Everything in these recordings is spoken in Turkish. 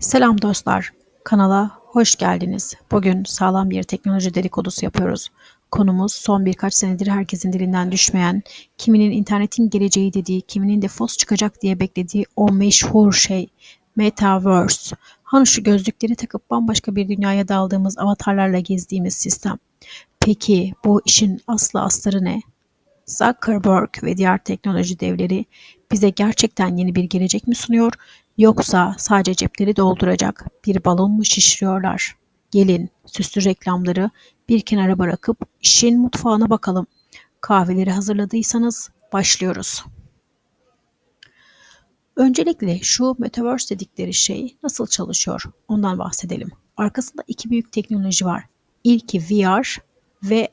Selam dostlar, kanala hoş geldiniz. Bugün sağlam bir teknoloji dedikodusu yapıyoruz. Konumuz son birkaç senedir herkesin dilinden düşmeyen, kiminin internetin geleceği dediği, kiminin de fos çıkacak diye beklediği o meşhur şey, Metaverse. Hani şu gözlükleri takıp bambaşka bir dünyaya daldığımız avatarlarla gezdiğimiz sistem. Peki bu işin aslı astarı ne? Zuckerberg ve diğer teknoloji devleri bize gerçekten yeni bir gelecek mi sunuyor yoksa sadece cepleri dolduracak bir balon mu şişiriyorlar? Gelin süslü reklamları bir kenara bırakıp işin mutfağına bakalım. Kahveleri hazırladıysanız başlıyoruz. Öncelikle şu Metaverse dedikleri şey nasıl çalışıyor ondan bahsedelim. Arkasında iki büyük teknoloji var. İlki VR ve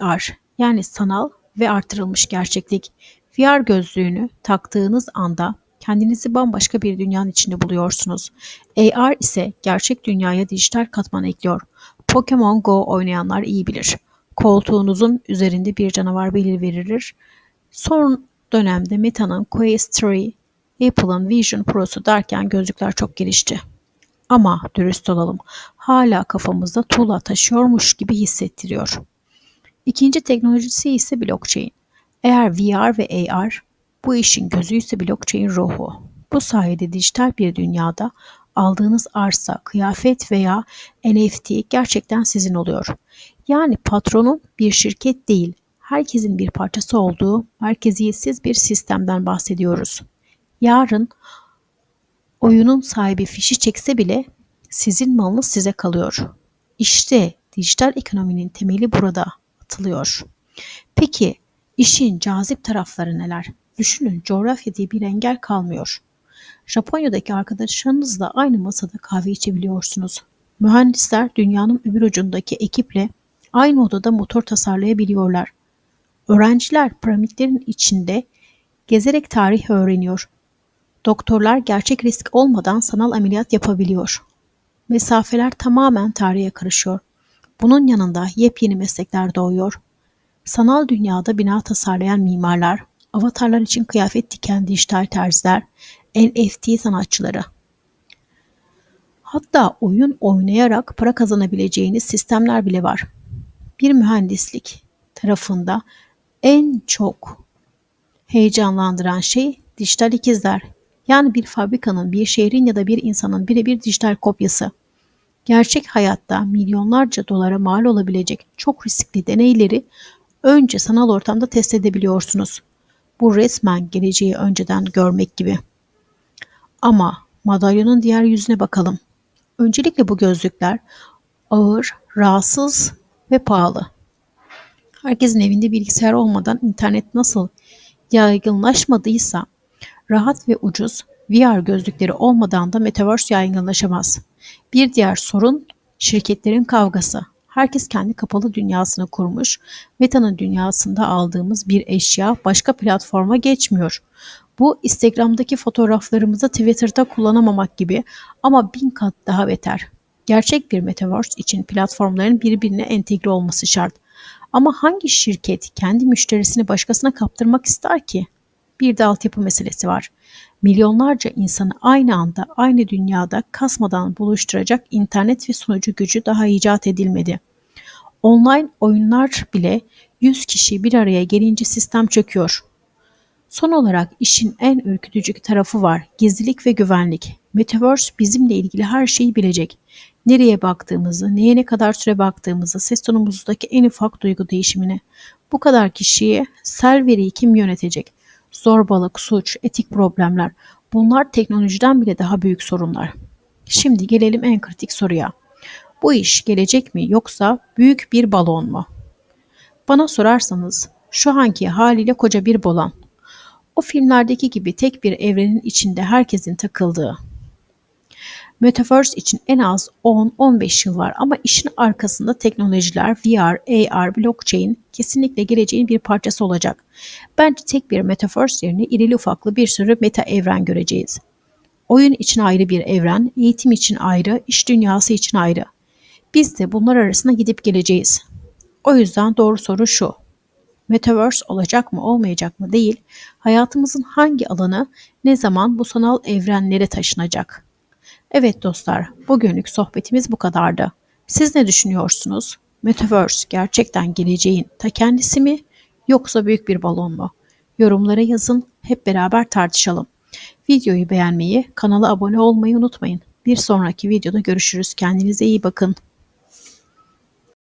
AR yani sanal ve artırılmış gerçeklik. VR gözlüğünü taktığınız anda kendinizi bambaşka bir dünyanın içinde buluyorsunuz. AR ise gerçek dünyaya dijital katman ekliyor. Pokemon Go oynayanlar iyi bilir. Koltuğunuzun üzerinde bir canavar belirverilir. Son dönemde Meta'nın Quest 3, Apple'ın Vision Pro'su derken gözlükler çok gelişti. Ama dürüst olalım, hala kafamızda tuğla taşıyormuş gibi hissettiriyor. İkinci teknolojisi ise blockchain. Eğer VR ve AR bu işin gözü ise blockchain ruhu. Bu sayede dijital bir dünyada aldığınız arsa, kıyafet veya NFT gerçekten sizin oluyor. Yani patronun bir şirket değil, herkesin bir parçası olduğu merkeziyetsiz bir sistemden bahsediyoruz. Yarın oyunun sahibi fişi çekse bile sizin malınız size kalıyor. İşte dijital ekonominin temeli burada atılıyor. Peki işin cazip tarafları neler? Düşünün coğrafya diye bir engel kalmıyor. Japonya'daki arkadaşlarınızla aynı masada kahve içebiliyorsunuz. Mühendisler dünyanın öbür ucundaki ekiple aynı odada motor tasarlayabiliyorlar. Öğrenciler piramitlerin içinde gezerek tarih öğreniyor. Doktorlar gerçek risk olmadan sanal ameliyat yapabiliyor. Mesafeler tamamen tarihe karışıyor. Bunun yanında yepyeni meslekler doğuyor. Sanal dünyada bina tasarlayan mimarlar, avatarlar için kıyafet diken dijital terziler, NFT sanatçıları. Hatta oyun oynayarak para kazanabileceğiniz sistemler bile var. Bir mühendislik tarafında en çok heyecanlandıran şey dijital ikizler. Yani bir fabrikanın, bir şehrin ya da bir insanın birebir dijital kopyası. Gerçek hayatta milyonlarca dolara mal olabilecek çok riskli deneyleri önce sanal ortamda test edebiliyorsunuz. Bu resmen geleceği önceden görmek gibi. Ama madalyonun diğer yüzüne bakalım. Öncelikle bu gözlükler ağır, rahatsız ve pahalı. Herkesin evinde bilgisayar olmadan internet nasıl yaygınlaşmadıysa rahat ve ucuz VR gözlükleri olmadan da Metaverse yaygınlaşamaz. Bir diğer sorun şirketlerin kavgası. Herkes kendi kapalı dünyasını kurmuş. Meta'nın dünyasında aldığımız bir eşya başka platforma geçmiyor. Bu Instagram'daki fotoğraflarımızı Twitter'da kullanamamak gibi ama bin kat daha beter. Gerçek bir metaverse için platformların birbirine entegre olması şart. Ama hangi şirket kendi müşterisini başkasına kaptırmak ister ki? Bir de altyapı meselesi var. Milyonlarca insanı aynı anda aynı dünyada kasmadan buluşturacak internet ve sunucu gücü daha icat edilmedi. Online oyunlar bile 100 kişi bir araya gelince sistem çöküyor. Son olarak işin en ürkütücü tarafı var. Gizlilik ve güvenlik. Metaverse bizimle ilgili her şeyi bilecek. Nereye baktığımızı, neye ne kadar süre baktığımızı, ses tonumuzdaki en ufak duygu değişimini. Bu kadar kişiyi, sel veriyi kim yönetecek? Zorbalık, suç, etik problemler. Bunlar teknolojiden bile daha büyük sorunlar. Şimdi gelelim en kritik soruya. Bu iş gelecek mi yoksa büyük bir balon mu? Bana sorarsanız şu anki haliyle koca bir balon. O filmlerdeki gibi tek bir evrenin içinde herkesin takıldığı. Metaverse için en az 10-15 yıl var ama işin arkasında teknolojiler, VR, AR, blockchain kesinlikle geleceğin bir parçası olacak. Bence tek bir Metaverse yerine irili ufaklı bir sürü meta evren göreceğiz. Oyun için ayrı bir evren, eğitim için ayrı, iş dünyası için ayrı. Biz de bunlar arasında gidip geleceğiz. O yüzden doğru soru şu. Metaverse olacak mı olmayacak mı değil, hayatımızın hangi alanı ne zaman bu sanal evrenlere taşınacak? Evet dostlar, bugünlük sohbetimiz bu kadardı. Siz ne düşünüyorsunuz? Metaverse gerçekten geleceğin ta kendisi mi yoksa büyük bir balon mu? Yorumlara yazın, hep beraber tartışalım. Videoyu beğenmeyi, kanala abone olmayı unutmayın. Bir sonraki videoda görüşürüz. Kendinize iyi bakın.